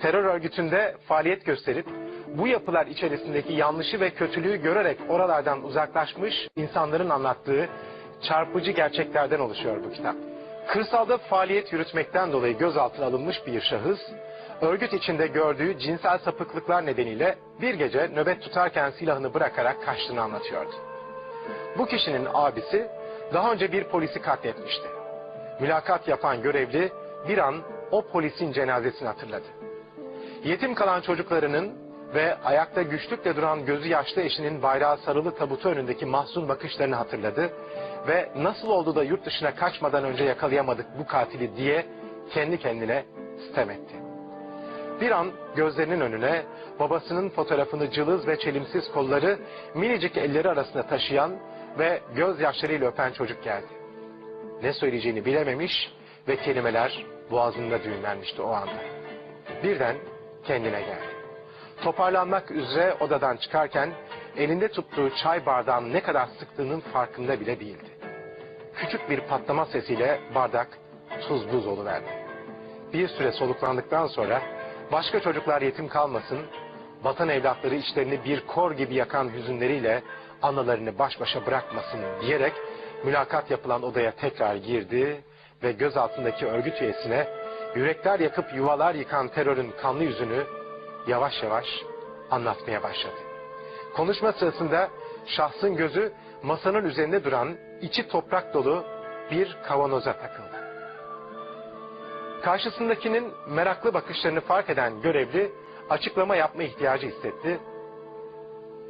terör örgütünde faaliyet gösterip bu yapılar içerisindeki yanlışı ve kötülüğü görerek oralardan uzaklaşmış insanların anlattığı çarpıcı gerçeklerden oluşuyor bu kitap. Kırsalda faaliyet yürütmekten dolayı gözaltına alınmış bir şahıs, örgüt içinde gördüğü cinsel sapıklıklar nedeniyle bir gece nöbet tutarken silahını bırakarak kaçtığını anlatıyordu. Bu kişinin abisi daha önce bir polisi katletmişti. Mülakat yapan görevli bir an o polisin cenazesini hatırladı. Yetim kalan çocuklarının ve ayakta güçlükle duran gözü yaşlı eşinin bayrağı sarılı tabutu önündeki mahzun bakışlarını hatırladı ve nasıl oldu da yurt dışına kaçmadan önce yakalayamadık bu katili diye kendi kendine sitem etti. Bir an gözlerinin önüne babasının fotoğrafını cılız ve çelimsiz kolları minicik elleri arasında taşıyan ve gözyaşlarıyla öpen çocuk geldi. Ne söyleyeceğini bilememiş ve kelimeler boğazında düğümlenmişti o anda. Birden kendine geldi. Toparlanmak üzere odadan çıkarken elinde tuttuğu çay bardağını ne kadar sıktığının farkında bile değildi. Küçük bir patlama sesiyle bardak tuz buz oluverdi. Bir süre soluklandıktan sonra başka çocuklar yetim kalmasın, vatan evlatları içlerini bir kor gibi yakan hüzünleriyle analarını baş başa bırakmasın diyerek mülakat yapılan odaya tekrar girdi ve göz altındaki örgüt üyesine yürekler yakıp yuvalar yıkan terörün kanlı yüzünü yavaş yavaş anlatmaya başladı. Konuşma sırasında şahsın gözü masanın üzerinde duran içi toprak dolu bir kavanoza takıldı. Karşısındakinin meraklı bakışlarını fark eden görevli açıklama yapma ihtiyacı hissetti.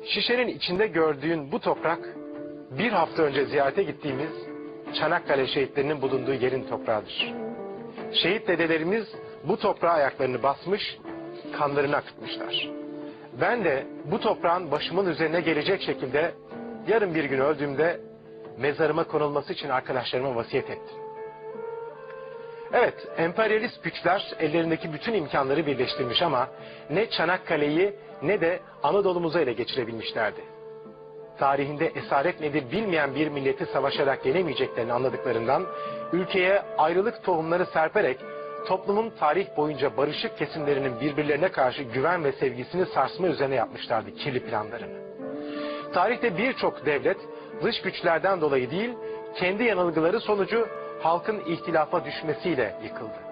Şişenin içinde gördüğün bu toprak bir hafta önce ziyarete gittiğimiz Çanakkale şehitlerinin bulunduğu yerin toprağıdır. Şehit dedelerimiz bu toprağa ayaklarını basmış, kanlarını akıtmışlar. Ben de bu toprağın başımın üzerine gelecek şekilde yarın bir gün öldüğümde mezarıma konulması için arkadaşlarıma vasiyet ettim. Evet, emperyalist güçler ellerindeki bütün imkanları birleştirmiş ama ne Çanakkale'yi ne de Anadolu'muzu ele geçirebilmişlerdi. Tarihinde esaret nedir bilmeyen bir milleti savaşarak yenemeyeceklerini anladıklarından ülkeye ayrılık tohumları serperek toplumun tarih boyunca barışık kesimlerinin birbirlerine karşı güven ve sevgisini sarsma üzerine yapmışlardı kirli planlarını. Tarihte birçok devlet dış güçlerden dolayı değil, kendi yanılgıları sonucu halkın ihtilafa düşmesiyle yıkıldı.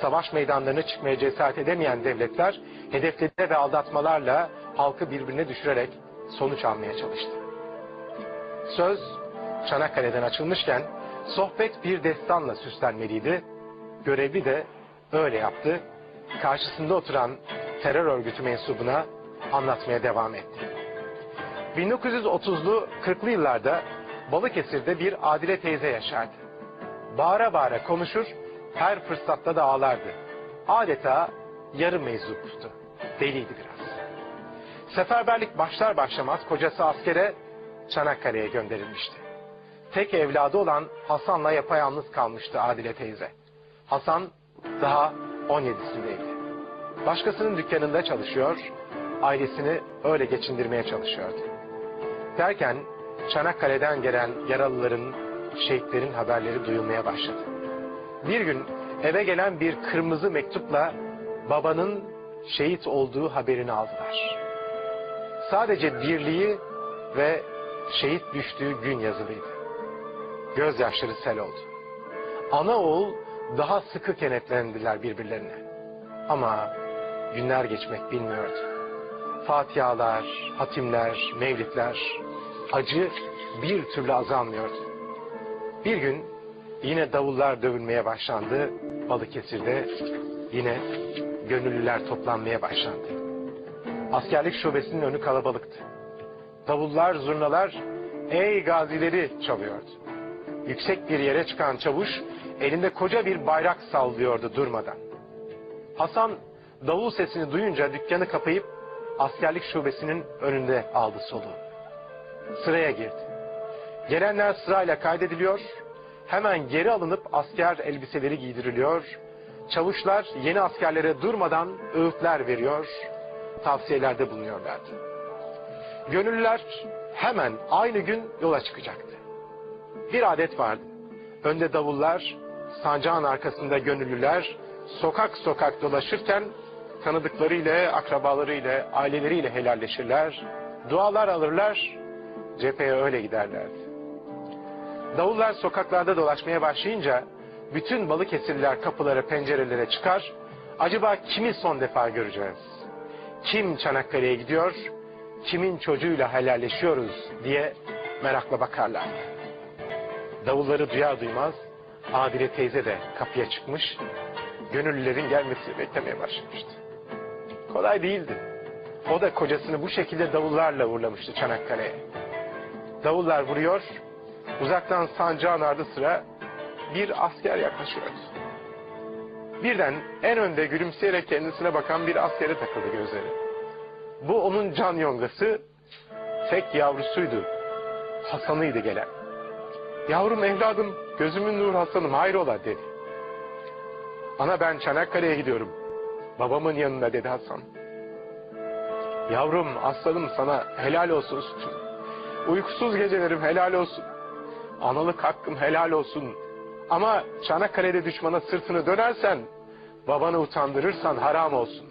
Savaş meydanlarına çıkmaya cesaret edemeyen devletler hedefleri ve aldatmalarla halkı birbirine düşürerek sonuç almaya çalıştı. Söz Çanakkale'den açılmışken sohbet bir destanla süslenmeliydi. Görevli de öyle yaptı. Karşısında oturan terör örgütü mensubuna anlatmaya devam etti. 1930'lu 40'lı yıllarda Balıkesir'de bir Adile teyze yaşardı. Bağıra bağıra konuşur, her fırsatta da ağlardı. Adeta yarı meczuptu. Deliydi biraz. Seferberlik başlar başlamaz kocası askere Çanakkale'ye gönderilmişti. Tek evladı olan Hasan'la yapayalnız kalmıştı Adile teyze. Hasan daha 17'sindeydi. Başkasının dükkanında çalışıyor, ailesini öyle geçindirmeye çalışıyordu. Derken Çanakkale'den gelen yaralıların, şehitlerin haberleri duyulmaya başladı. Bir gün eve gelen bir kırmızı mektupla babanın şehit olduğu haberini aldılar. Sadece dirliği ve şehit düştüğü gün yazılıydı. Gözyaşları sel oldu. Ana oğul daha sıkı kenetlendiler birbirlerine. Ama günler geçmek bilmiyordu. Fatihalar, hatimler, mevlitler, acı bir türlü azalmıyordu. Bir gün yine davullar dövülmeye başlandı. Balıkesir'de yine gönüllüler toplanmaya başlandı. Askerlik şubesinin önü kalabalıktı. Davullar, zurnalar ey gazileri çalıyordu. Yüksek bir yere çıkan çavuş elinde koca bir bayrak sallıyordu durmadan. Hasan davul sesini duyunca dükkanı kapayıp askerlik şubesinin önünde aldı soluğu. Sıraya girdi. Gelenler sırayla kaydediliyor, hemen geri alınıp asker elbiseleri giydiriliyor, çavuşlar yeni askerlere durmadan öğütler veriyor, tavsiyelerde bulunuyorlardı. Gönüllüler hemen aynı gün yola çıkacaktı. Bir adet vardı. Önde davullar, sancağın arkasında gönüllüler sokak sokak dolaşırken tanıdıklarıyla, akrabalarıyla, aileleriyle helalleşirler. Dualar alırlar, cepheye öyle giderlerdi. Davullar sokaklarda dolaşmaya başlayınca bütün Balıkesirliler kapılara, pencerelere çıkar. Acaba kimi son defa göreceğiz? Kim Çanakkale'ye gidiyor? Kimin çocuğuyla helalleşiyoruz diye merakla bakarlardı. Davulları duyar duymaz Adile teyze de kapıya çıkmış. Gönüllülerin gelmesini beklemeye başlamıştı. Kolay değildi. O da kocasını bu şekilde davullarla uğurlamıştı Çanakkale'ye. Davullar vuruyor, uzaktan sancağın ardı sıra bir asker yaklaşıyordu. Birden en önde gülümseyerek kendisine bakan bir askere takıldı gözleri. Bu onun can yongası, tek yavrusuydu. Hasan'ıydı gelen. Yavrum evladım, gözümün nur Hasan'ım hayrola dedi. Ana ben Çanakkale'ye gidiyorum. Babamın yanına dedi Hasan. Yavrum aslanım sana helal olsun sütüm. Uykusuz gecelerim helal olsun. Analık hakkım helal olsun. Ama Çanakkale'de düşmana sırtını dönersen, babanı utandırırsan haram olsun.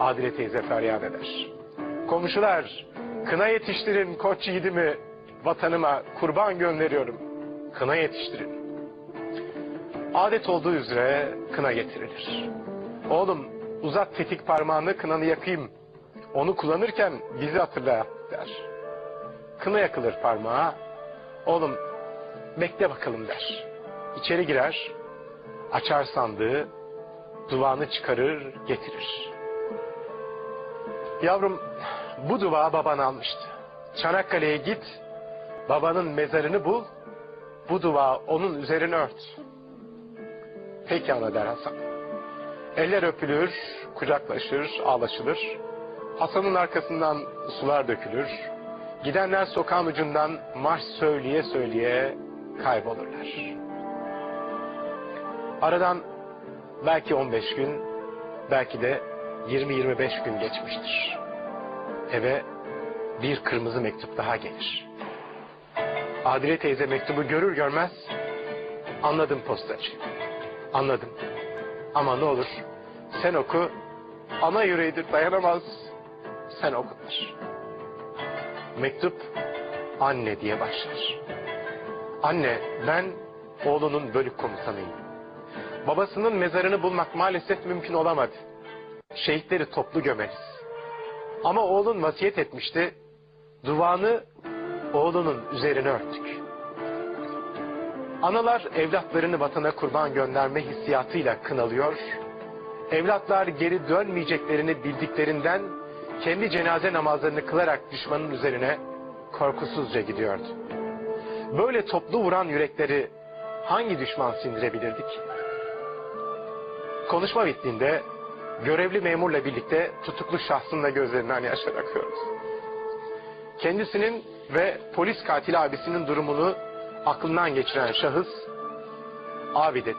Adile teyze feryat eder. Komşular, kına yetiştirin koç yiğidimi, vatanıma kurban gönderiyorum. Kına yetiştirin. Adet olduğu üzere kına getirilir. Oğlum uzat tetik parmağını kınanı yakayım. Onu kullanırken bizi hatırla der. Kına yakılır parmağa. Oğlum bekle bakalım der. İçeri girer, açar sandığı, duvağını çıkarır, getirir. Yavrum bu duvağı baban almıştı. Çanakkale'ye git, babanın mezarını bul, bu duvağı onun üzerine ört. Peki ana der Hasan. Eller öpülür, kucaklaşır, ağlaşılır. Hasan'ın arkasından sular dökülür. Gidenler sokağın ucundan marş söyleye söyleye kaybolurlar. Aradan belki 15 gün, belki de 20-25 gün geçmiştir. Eve bir kırmızı mektup daha gelir. Adile teyze mektubu görür görmez anladım postacı. Anladım. Ama ne olur sen oku. Ana yüreğidir dayanamaz. Sen oku der. Mektup anne diye başlar. Anne ben oğlunun bölük komutanıyım. Babasının mezarını bulmak maalesef mümkün olamadı. Şehitleri toplu gömeriz. Ama oğlun vasiyet etmişti. Duvanı oğlunun üzerine örttük. Analar evlatlarını vatana kurban gönderme hissiyatıyla kınalıyor. Evlatlar geri dönmeyeceklerini bildiklerinden kendi cenaze namazlarını kılarak düşmanın üzerine korkusuzca gidiyordu. Böyle toplu vuran yürekleri hangi düşman sindirebilirdi ki? Konuşma bittiğinde görevli memurla birlikte tutuklu şahsın da gözlerinden yaşlar akıyoruz. Kendisinin ve polis katili abisinin durumunu aklından geçiren şahıs abi dedi.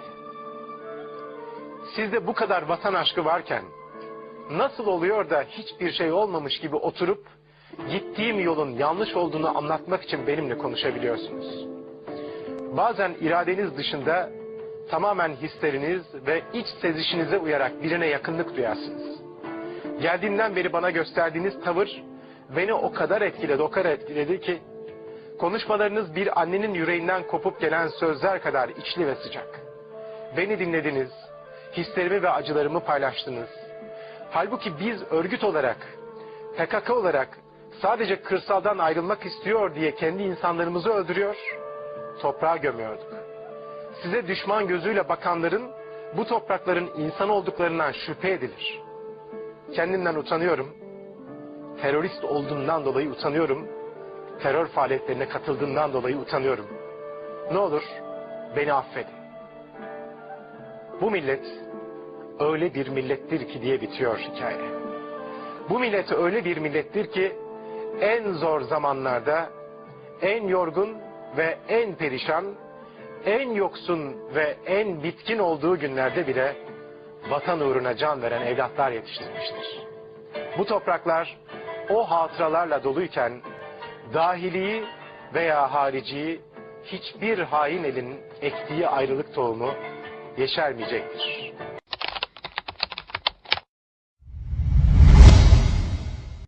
Sizde bu kadar vatan aşkı varken nasıl oluyor da hiçbir şey olmamış gibi oturup gittiğim yolun yanlış olduğunu anlatmak için benimle konuşabiliyorsunuz. Bazen iradeniz dışında tamamen hisleriniz ve iç sezişinize uyarak birine yakınlık duyarsınız. Geldiğimden beri bana gösterdiğiniz tavır beni o kadar etkiledi, o kadar etkiledi ki konuşmalarınız bir annenin yüreğinden kopup gelen sözler kadar içli ve sıcak. Beni dinlediniz, hislerimi ve acılarımı paylaştınız. Halbuki biz örgüt olarak, PKK olarak sadece kırsaldan ayrılmak istiyor diye kendi insanlarımızı öldürüyor, toprağa gömüyorduk. Size düşman gözüyle bakanların bu toprakların insan olduklarından şüphe edilir. Kendimden utanıyorum. Terörist olduğumdan dolayı utanıyorum. Terör faaliyetlerine katıldığımdan dolayı utanıyorum. Ne olur beni affedin. Bu millet öyle bir millettir ki diye bitiyor hikaye. Bu millet öyle bir millettir ki en zor zamanlarda en yorgun ve en perişan, en yoksun ve en bitkin olduğu günlerde bile vatan uğruna can veren evlatlar yetiştirmiştir. Bu topraklar o hatıralarla doluyken dahiliyi veya hariciyi hiçbir hain elin ektiği ayrılık tohumu yeşermeyecektir.